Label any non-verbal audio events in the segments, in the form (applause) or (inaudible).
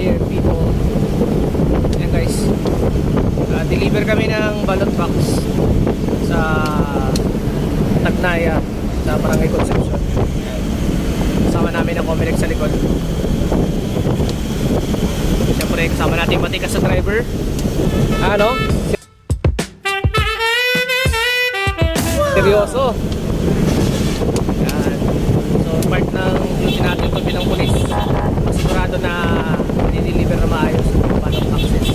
DMP po. Yan guys. Ah, deliver kami ng ballot box sa Tagnaya sa Barangay Concepcion. Kasama namin ang Comelec sa likod. Siyempre, kasama natin yung matikas sa driver. Ano? Seryoso. Yan. So, part duty natin ito bilang polis. Sigurado na i-deliver na maayos ang ballot boxes.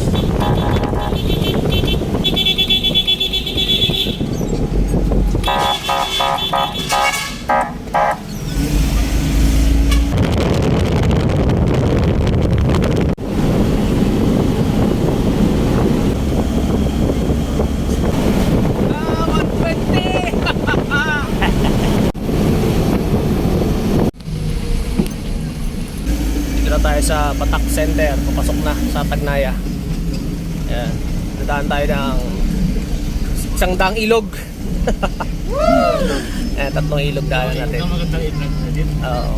Ah, 120! Dito na tayo sa Batak Center. Papasok na sa Tagnaya. Ayan. Dadaan tayo ng isang daang ilog. (laughs) Ayan, tatlong ilog daan natin. Oo.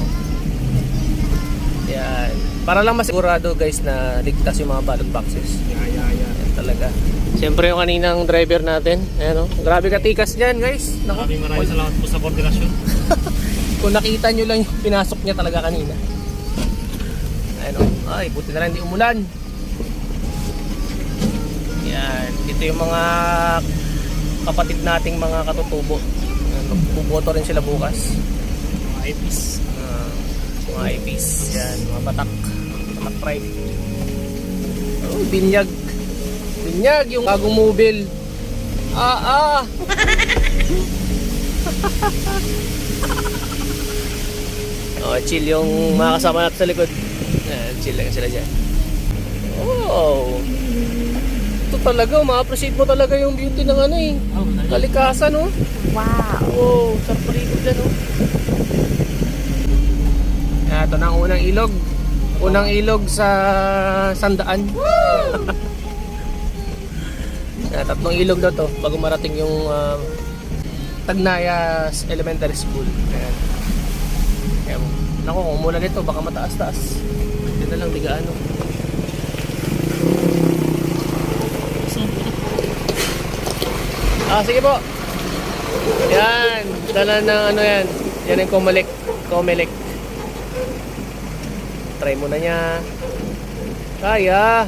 Yan. Para lang masigurado guys na ligtas yung mga ballot boxes. Yeah, yeah, yeah. Yan talaga. Siyempre yung kaninang driver natin. Ayan o. Grabe katikas dyan guys. Naku. Maraming maraming salamat po sa koordinasyon. (laughs) Kung nakita nyo lang yung pinasok niya talaga kanina. Ayan o. Ay, buti na lang hindi umulan. Yan. Ito yung mga kapatid nating mga katutubo. Magbuboto rin sila bukas. Mga IPs. Ah, mga IPs. Yan, mga batak. Batak tribe. Oh, binyag. Binyag, yung bagong mobile. Ah, ah. (laughs) oh, chill yung mga kasama natin sa likod. Yan, chill lang sila dyan. Oh. Ito talaga, ma-appreciate mo talaga yung beauty ng ano eh. Oh, nice. Kalikasan, oh. Wow. Oh, sarap paligo dyan, oh. Ito na ang unang ilog. Unang ilog sa Sandaan. Ah, (laughs) tatlong ilog daw to bago marating yung ah, Tagnaya Elementary School. Ayan. Ayan. Naku, kung umulan nito, baka mataas-taas. Na lang, di gaano. Ah, sige po. Yan, dala ng ano yan. Yan yung Comelec. Comelec. Try mo na niya. Kaya.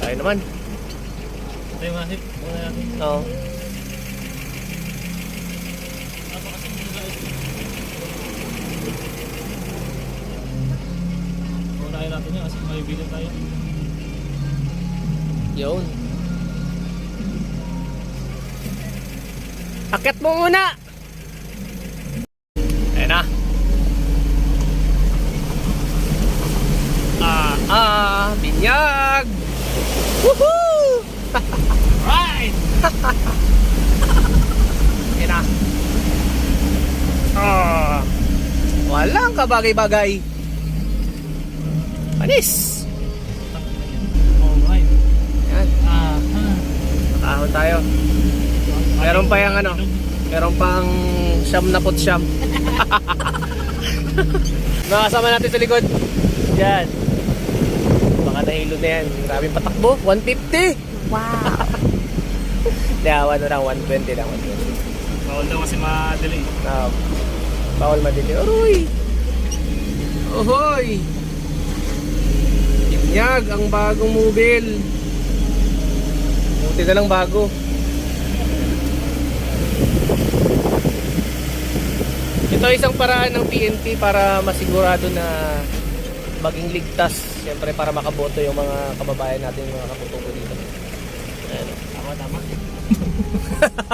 Kaya naman. Yung masip. Oo. Ako kasi yung guys. Unahin natin yan kasi may bilhin tayo. Yun. Akit mo muna! Ayan na. Ah, ah, binyag! Woohoo! (laughs) Right! (laughs) Ayan na. Ah, walang kabagay-bagay. Ah, ah. nakahon tayo. Meron pa yung ano, meron pang siyam na put siyam. Nakasama (laughs) natin sa likod. Yan. Baka nahilo na yan. Maraming patakbo. 150. Wow. Hindi, ah, ano lang, 120 lang. 120. Bawal daw kasi ma-delay. Ah, bawal madili. Aroy! Ohoy! Inyag ang bagong mobile. Buti na lang bago. Ito isang paraan ng PNP para masigurado na maging ligtas. Siyempre para makaboto yung mga kababayan natin, yung mga kaputubo dito. Ayan. Tama, tama.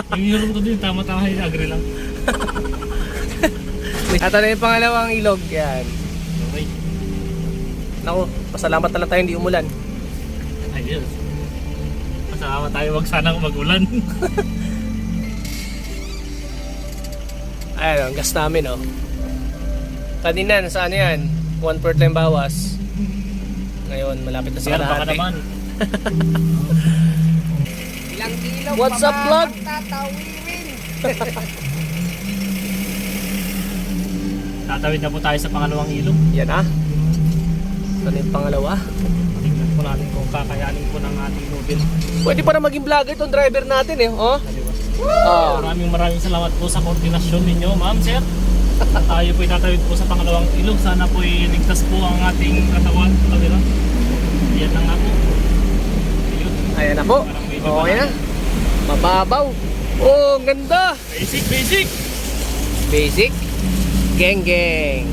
(laughs) yung Europe ko din, tama-tama yung agree lang. At ano yung pangalawang ilog? Yan. Naku, pasalamat na lang tayo hindi umulan. Ayos. Masama tayo wag sanang magulan. (laughs) Ayan, ang gas namin, oh. Kanina, nasaan yan? One per time bawas. Ngayon, malapit na sa Sir, baka kalahati. naman. (laughs) Ilang kilo What's pa up, vlog? magtatawirin? (laughs) Tatawid na po tayo sa pangalawang ilog. Yan ah. Ito na yung pangalawa. Tingnan po natin kung kakayanin po ng ating mobile. Pwede pa na maging vlogger itong driver natin eh. Oh. Ah. Maraming maraming salamat po sa koordinasyon ninyo, ma'am, sir. Tayo po itatawid po sa pangalawang ilog. Sana po iligtas po ang ating katawan. Kaliwa. Yan na nga po. Ayun. Ayan na po. Okay na. Mababaw. Oh, ang ganda. Basic, basic! Basic. Geng geng.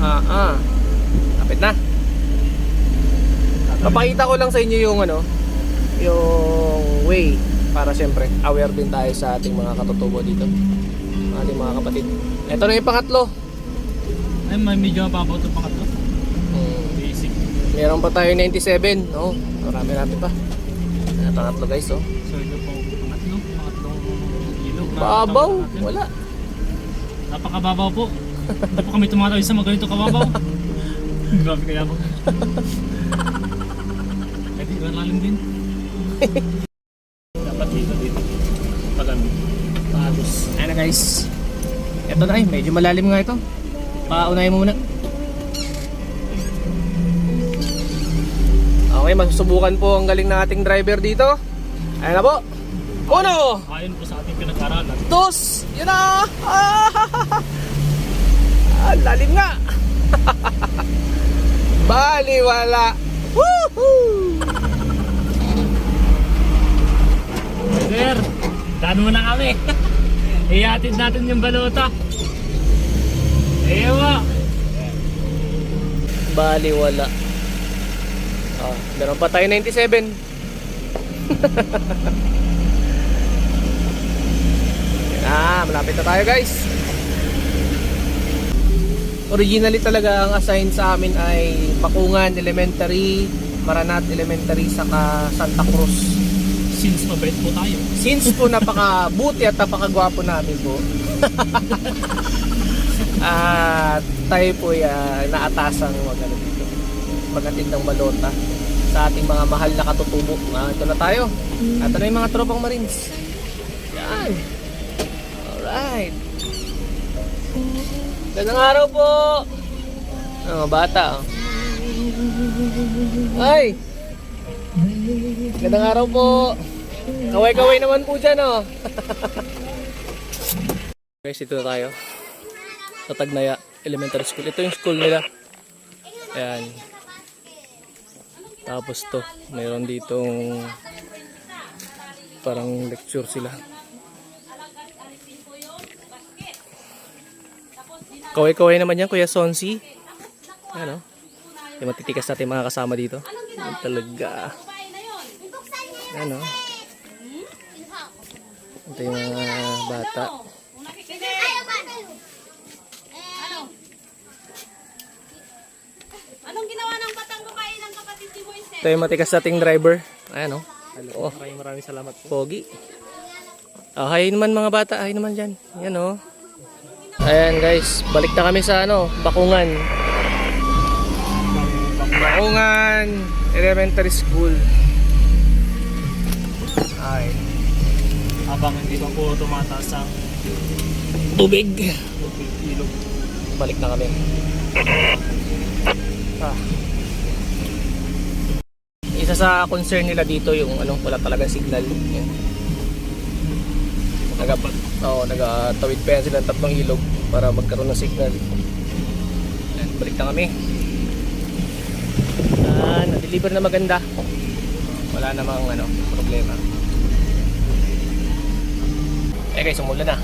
Ah ah. Kapit na. Papakita ko lang sa inyo yung ano, yung way para siyempre aware din tayo sa ating mga katutubo dito. Ating mga kapatid. Ito na yung pangatlo. Ay, may medyo mababaw ito pangatlo. Hmm. Basic. Meron pa tayo 97. No? Marami natin pa. Ayan, pangatlo guys, oh. So ito po, pangatlo. Pangatlong ilog. Babaw. Wala. Napakababaw po. Hindi po kami tumatawid sa mga ganito kababaw. Grabe kaya po. Eh di, malalim din. Dapat dito dito. Pag ano, pagos. Ayan na guys. Ito na eh, medyo malalim nga ito. Paunahin mo muna. Okay, masusubukan po ang galing ng ating driver dito. Ayan na po. Uno! Ayon po sa ating pinag-aralan. Dos! Yun na! Ah! (laughs) Ah, lalim nga! (laughs) Baliwala! Woohoo! Sir, daan mo na kami. (laughs) Ihatid natin yung balota. Ewa. Baliwala. Ah, meron pa tayo 97. ah, (laughs) malapit na tayo guys. Originally talaga ang assign sa amin ay Pakungan Elementary, Maranat Elementary, saka Santa Cruz. Since mabait po tayo. Since po napakabuti at napakagwapo namin po. (laughs) at tayo po ay ah, naatasang mag ano dito, magatid ng balota sa ating mga mahal na katutubo. Ah, ito na tayo. At na yung mga tropang marines. Yan. Alright. Gandang araw po. Oh, bata. Oh. Ay! Gandang araw po. Kaway-kaway naman po dyan, oh. (laughs) Guys, ito na tayo. Sa Tagnaya Elementary School. Ito yung school nila. Ayan. Tapos to, mayroon ditong parang lecture sila. Kaway-kaway naman yan, Kuya Sonsi. Ano? Yung matitikas natin mga kasama dito. Yan talaga. Ano? Ito yung mga bata. Anong ginawa ng batang babae ng kapatid ni Moises? Ito yung matikas nating driver. Ayan o. Oh, Maraming maraming salamat po. pogi. Oh, hi naman mga bata. Hi naman dyan. Ayan o. Ayan guys. Balik na kami sa ano, Bakungan. Bakungan Elementary School. Ay. Habang hindi pa po tumataas ang Tubig. tubig ilog. Balik na kami. Ah. Isa sa concern nila dito yung ano, wala talaga signal. Yan. Naga, oh, nagatawid pa yan sila ng tatlong ilog para magkaroon ng signal. And balik na kami. Ah, na-deliver na maganda. Wala namang ano, problema. Eh guys, umulan na.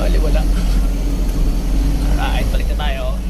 Bali, wala. Alright, balik na tayo.